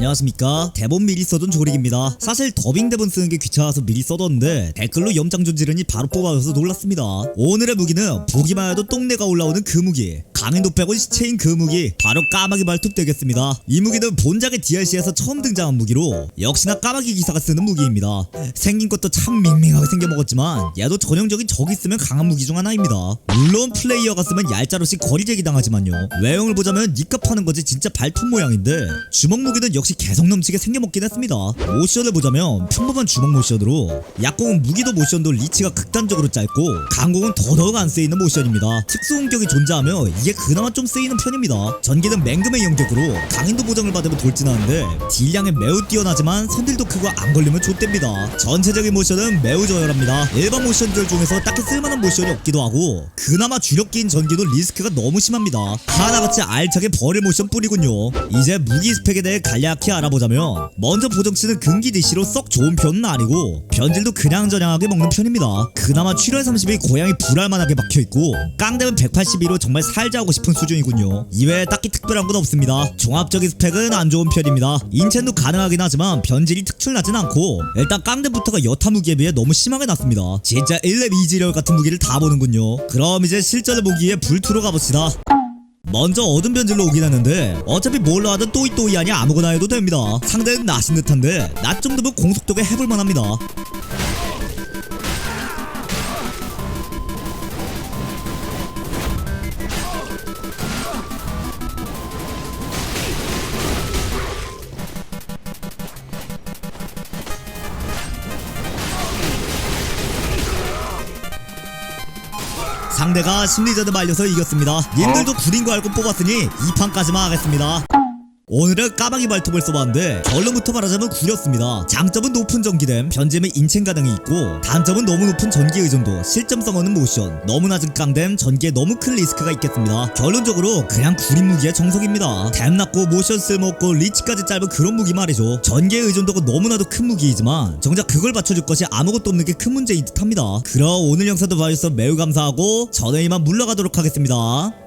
안녕하십니까? 대본 미리 써둔 조릭입니다. 사실 더빙 대본 쓰는 게 귀찮아서 미리 써뒀는데 댓글로 염장 존지르니 바로 뽑아줘서 놀랐습니다. 오늘의 무기는 보기만 해도 똥내가 올라오는 그 무기 강인도 빼고 시체인 그 무기 바로 까마귀 발톱 되겠습니다. 이 무기는 본작의 DLC에서 처음 등장한 무기로 역시나 까마귀 기사가 쓰는 무기입니다. 생긴 것도 참 밍밍하게 생겨먹었지만 얘도 전형적인 적이 쓰면 강한 무기 중 하나입니다. 물론 플레이어가 쓰면 얄짤없이 거리제기 당하지만요. 외형을 보자면 니값 하는 거지 진짜 발톱 모양인데 주먹 무기는 역시 개성 넘치게 생겨먹긴 했습니다. 모션을 보자면 평범한 주먹 모션으로 약공은 무기도 모션도 리치가 극단적으로 짧고 강공은 더더욱 안 쓰이는 모션입니다. 특수 공격이 존재하며 이게 그나마 좀 쓰이는 편입니다. 전기는 맹금의 영격으로 강인도 보정을 받으면 돌진하는데 딜량이 매우 뛰어나지만 선딜도 크고 안 걸리면 좆됩니다. 전체적인 모션은 매우 저열합니다. 일반 모션들 중에서 딱히 쓸만한 모션이 없기도 하고 그나마 주력기인 전기도 리스크가 너무 심합니다. 하나같이 알차게 버릴 모션 뿐이군요. 이제 무기 스펙에 대해 간략 히 알아보자면 먼저 보정치는 금기 DC로 썩 좋은 편은 아니고 변질도 그냥저냥하게 먹는 편입니다. 그나마 7월 30일 고양이 불알만하게 박혀있고 깡대는 182로 정말 살자하고 싶은 수준이군요. 이외에 딱히 특별한 건 없습니다. 종합적인 스펙은 안 좋은 편입니다. 인첸도 가능하긴 하지만 변질이 특출나진 않고 일단 깡대부터가 여타 무기에 비해 너무 심하게 났습니다. 진짜 1렙 이지열 같은 무기를 다 보는군요. 그럼 이제 실전을 보기 위해 불투로 가봅시다 먼저 어둠 변질로 오긴 하는데 어차피 뭘로 하든 또이또이 아니 아무거나 해도 됩니다. 상대는 나신 듯한데 나 정도면 공속도에 해볼만 합니다 상대가 심리전을 말려서 이겼습니다. 님들도 구린 거 알고 뽑았으니 2판까지만 하겠습니다 오늘은 까마귀 발톱을 써봤는데 결론부터 말하자면 구렸습니다. 장점은 높은 전기됨 변제면 인첸 가능이 있고 단점은 너무 높은 전기 의존도 실점성 없는 모션. 너무 낮은 깡댐 전기에 너무 큰 리스크가 있겠습니다. 결론적으로 그냥 구린 무기의 정석입니다. 댐 낮고 모션 쓸모없고 리치까지 짧은 그런 무기 말이죠. 전기의 의존도가 너무나도 큰 무기이지만 정작 그걸 받쳐줄 것이 아무것도 없는 게 큰 문제인 듯합니다. 그럼 오늘 영상도 봐주셔서 매우 감사하고 저는 이만 물러가도록 하겠습니다